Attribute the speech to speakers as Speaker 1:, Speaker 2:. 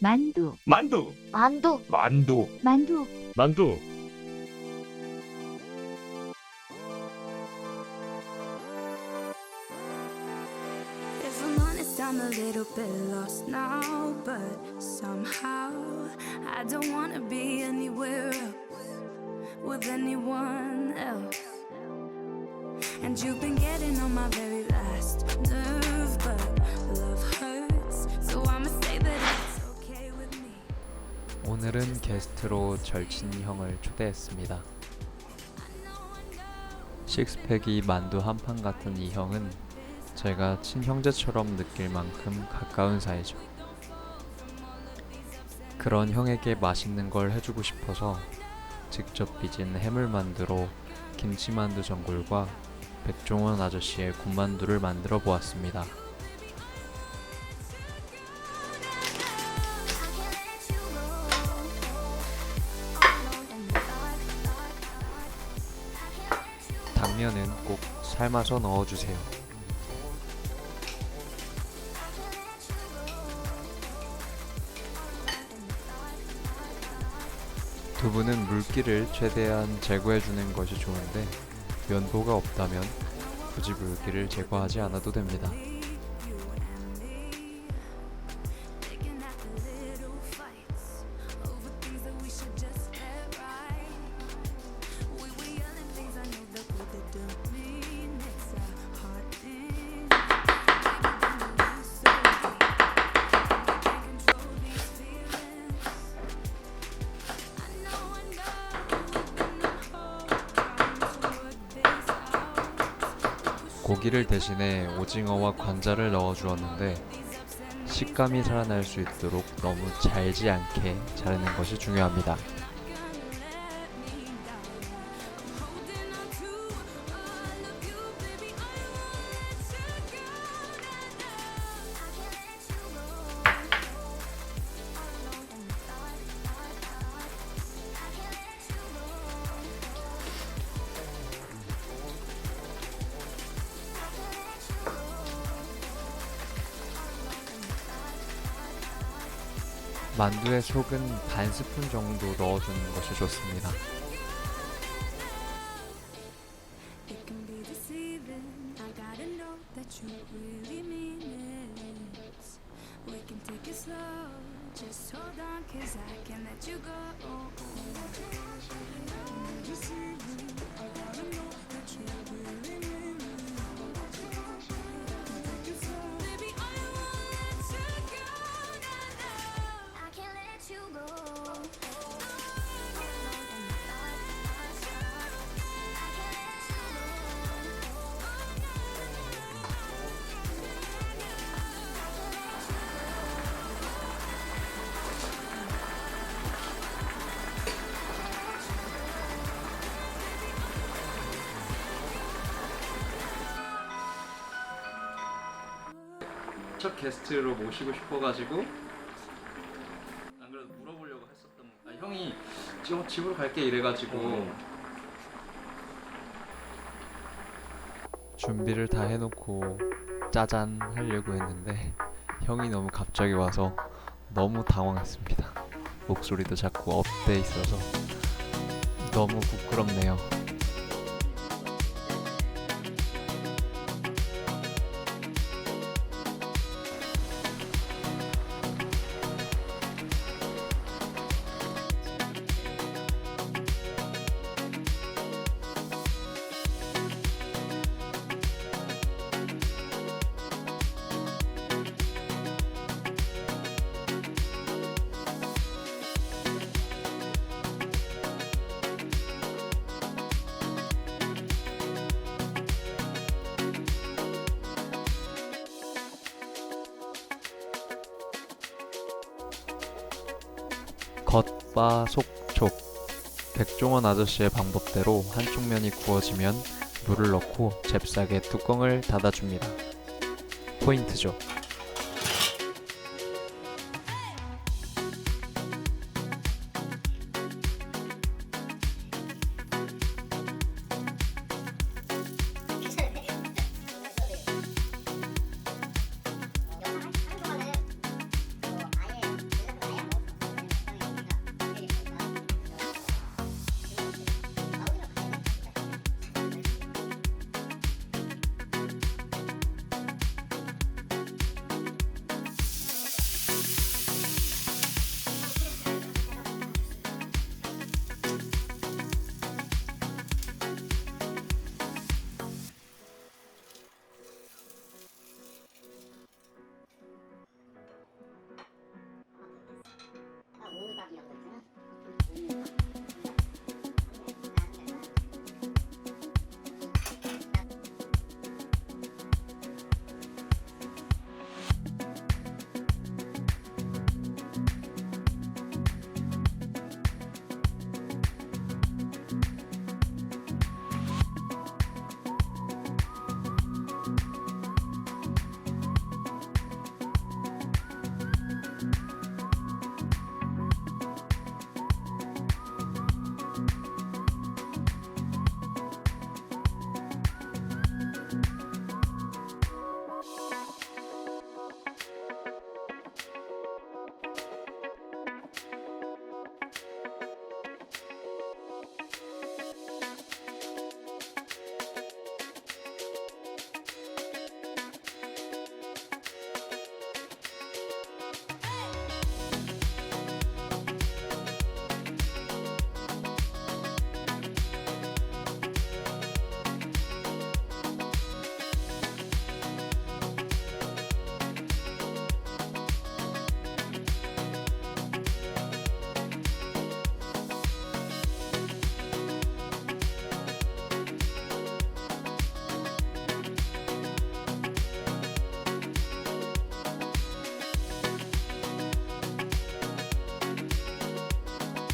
Speaker 1: 만두,
Speaker 2: 만두,
Speaker 3: 만두,
Speaker 2: 만두,
Speaker 1: 만두,
Speaker 4: 만두,
Speaker 5: If I'm honest, I'm a little bit lost now, but somehow I don't wanna be anywhere else with anyone else. And you've been getting on my very last nerve,
Speaker 6: 오늘은 게스트로 절친 형을 초대했습니다. 식스팩이 만두 한 판 같은 이 형은 제가 친형제처럼 느낄 만큼 가까운 사이죠. 그런 형에게 맛있는 걸 해주고 싶어서 직접 빚은 해물만두로 김치만두 전골과 백종원 아저씨의 군만두를 만들어 보았습니다. 당면은 꼭 삶아서 넣어주세요. 두부는 물기를 최대한 제거해주는 것이 좋은데 면도가 없다면 굳이 물기를 제거하지 않아도 됩니다. 고기를 대신에 오징어와 관자를 넣어 주었는데 식감이 살아날 수 있도록 너무 잘지 않게 자르는 것이 중요합니다. 만두에 속은 반 스푼 정도 넣어주는 것이 좋습니다. 첫 게스트로 모시고 싶어가지고 안 그래도 물어보려고 했었던 아, 형이 지금 집으로 갈게 이래가지고. 준비를 다 해놓고 짜잔 하려고 했는데 형이 너무 갑자기 와서 너무 당황했습니다. 목소리도 자꾸 업돼 있어서 너무 부끄럽네요 겉바 속촉 백종원 아저씨의 방법대로 한쪽 면이 구워지면 물을 넣고 잽싸게 뚜껑을 닫아줍니다. 포인트죠.